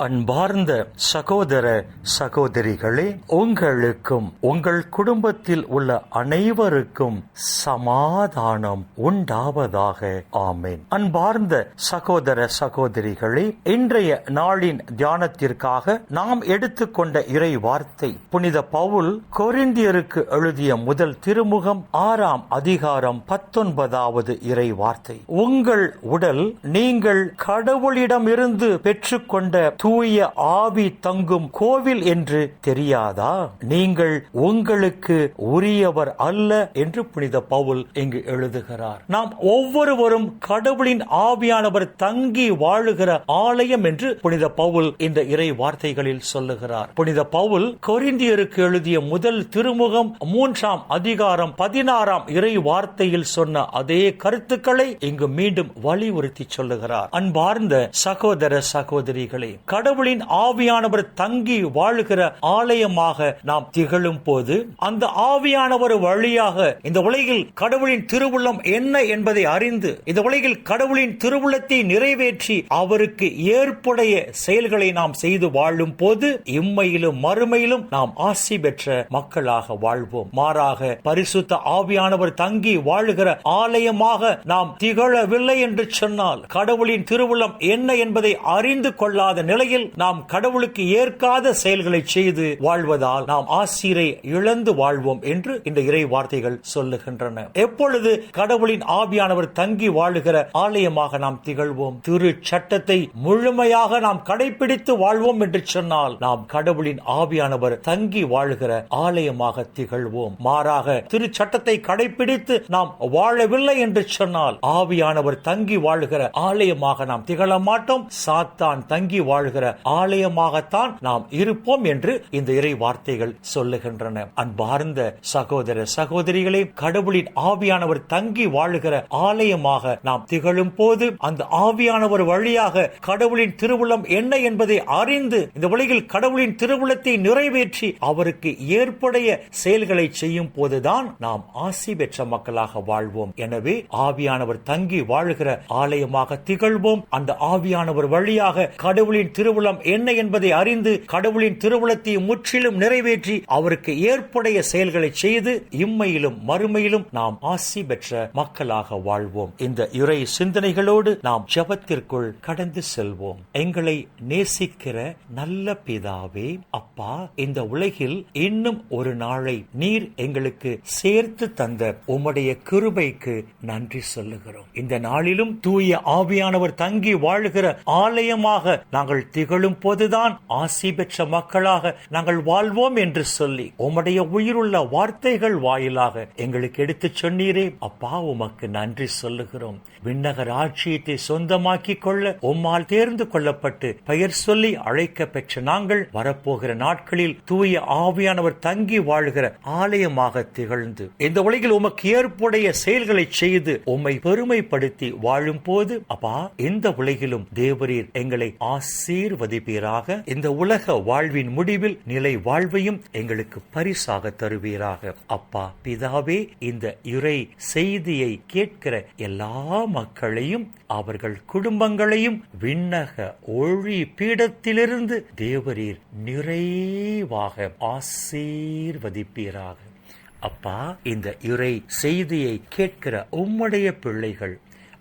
அன்பார்ந்த சகோதர சகோதரிகளே உங்களுக்கும் உங்கள் குடும்பத்தில் உள்ள அனைவருக்கும் சமாதானம் உண்டாவதாக. ஆமேன். அன்பார்ந்த சகோதர சகோதரிகளே இன்றைய நாளின் தியானத்திற்காக நாம் எடுத்துக்கொண்ட இறை வார்த்தை புனித பவுல் கொரிந்தியருக்கு எழுதிய முதல் திருமுகம் ஆறாம் அதிகாரம் பத்தொன்பதாவது இறை வார்த்தை உங்கள் உடல் நீங்கள் கடவுளிடமிருந்து பெற்றுக்கொண்ட தூய ஆவி தங்கும் கோவில் என்று தெரியாதா? நீங்கள் உங்களுக்கு உரியவர் அல்ல என்று புனித பவுல் இங்கு எழுதுகிறார். நாம் ஒவ்வொருவரும் கடவுளின் ஆவியானவர் தங்கி வாழுகிற ஆலயம் என்று புனித பவுல் இந்த இறை வார்த்தைகளில் சொல்லுகிறார். புனித பவுல் கொரிந்தியருக்கு எழுதிய முதல் திருமுகம் மூன்றாம் அதிகாரம் பதினாறாம் இறை வார்த்தையில் சொன்ன அதே கருத்துக்களை இங்கு மீண்டும் வலியுறுத்தி சொல்லுகிறார். அன்பார்ந்த சகோதர சகோதரிகளே கடவுளின் ஆவியானவர் தங்கி வாழுகிற ஆலயமாக நாம் திகழும் போது அந்த ஆவியானவர் வழியாக இந்த உலகில் கடவுளின் திருவுள்ளம் என்ன என்பதை அறிந்து இந்த உலகில் கடவுளின் திருவுள்ளத்தை நிறைவேற்றி அவருக்கு ஏற்புடைய செயல்களை நாம் செய்து வாழும் போது இம்மையிலும் மறுமையிலும் நாம் ஆசி பெற்ற மக்களாக வாழ்வோம். மாறாக பரிசுத்த ஆவியானவர் தங்கி வாழுகிற ஆலயமாக நாம் திகழவில்லை என்று சொன்னால் கடவுளின் திருவுள்ளம் என்ன என்பதை அறிந்து கொள்ளாத நிலை நிலையில் நாம் கடவுளுக்கு ஏற்காத செயல்களை செய்து வாழ்வதால் நாம் ஆசிரை இழந்து வாழ்வோம் என்று இந்த இறை வார்த்தைகள் சொல்லுகின்றன. எப்பொழுது கடவுளின் ஆவியானவர் தங்கி வாழுகிற ஆலயமாக நாம் திகழ்வோம்? திரு சட்டத்தை முழுமையாக நாம் கடைபிடித்து வாழ்வோம் என்று சொன்னால் நாம் கடவுளின் ஆவியானவர் தங்கி வாழுகிற ஆலயமாக திகழ்வோம். மாறாக திரு சட்டத்தை கடைபிடித்து நாம் வாழவில்லை என்று சொன்னால் ஆவியானவர் தங்கி வாழுகிற ஆலயமாக நாம் திகழ மாட்டோம். சாத்தான் தங்கி வாழ்கிற ஆலயமாகத்தான் நாம் இருப்போம் என்று இந்த இறை வார்த்தைகள் சொல்லுகின்றன. அன்பார்ந்த சகோதர சகோதரிகளே கடவுளின் ஆவியானவர் தங்கி வாழுகிற ஆலயமாக நாம் திகழும் போது அந்த ஆவியானவர் வழியாக கடவுளின் திருவுளம் என்ன என்பதை அறிந்து இந்த உலகில் கடவுளின் திருவுளத்தை நிறைவேற்றி அவருக்கு ஏற்புடைய செயல்களை செய்யும் போதுதான் நாம் ஆசி பெற்ற மக்களாக வாழ்வோம். எனவே ஆவியானவர் தங்கி வாழுகிற ஆலயமாக திகழ்வோம். அந்த ஆவியானவர் வழியாக கடவுளின் திருவுளம் என்ன என்பதை அறிந்து கடவுளின் திருவுளத்தை முற்றிலும் நிறைவேற்றி அவருக்கு ஏற்புடைய செயல்களை செய்து இம்மையிலும் மறுமையிலும் நாம் ஆசி பெற்ற மக்களாக வாழ்வோம். இந்த இறை சிந்தனைகளோடு நாம் ஜபத்திற்குள் கடந்து செல்வோம். எங்களை நேசிக்கிற நல்ல பிதாவே அப்பா இந்த உலகில் இன்னும் ஒரு நாளை நீர் எங்களுக்கு சேர்த்து தந்த உம்முடைய கிருபைக்கு நன்றி சொல்லுகிறோம். இந்த நாளிலும் தூய ஆவியானவர் தங்கி வாழுகிற ஆலயமாக நாங்கள் திகழும் போதுதான் ஆசி பெற்ற மக்களாக நாங்கள் வாழ்வோம் என்று சொல்லி உம்முடைய உயிருள்ள வார்த்தைகள் வாயிலாக எங்களுக்கு எடுத்து சொன்னீரே. அப்பா உமக்கு நன்றி சொல்லுகிறோம். விண்ணக ஆட்சியத்தை சொந்தமாக்கி கொள்ள உம்மால் தேர்ந்து கொள்ளப்பட்டு பெயர் சொல்லி அழைக்க பெற்ற நாங்கள் வரப்போகிற நாட்களில் தூய ஆவியானவர் தங்கி வாழ்கிற ஆலயமாக திகழ்ந்து இந்த உலகில் உமக்கு ஏற்புடைய செயல்களை செய்து உம்மை பெருமைப்படுத்தி வாழும் போது அப்பா இந்த உலகிலும் தேவரீர் எங்களை ஆசீர்வதிப்பீராக இந்த உலக வாழ்வின் முடிவில் நிலை வாழ்வையும் எங்களுக்கு பரிசாக தருவீராக. அப்பா பிதாவே இந்த இறை செய்தியை கேட்கிற எல்லா மக்களையும் அவர்கள் குடும்பங்களையும் விண்ணக ஒளி பீடத்திலிருந்து தேவரீர் நிறைவாக ஆசீர்வதிப்பீராக. அப்பா இந்த இறை செய்தியை கேட்கிற உம்முடைய பிள்ளைகள்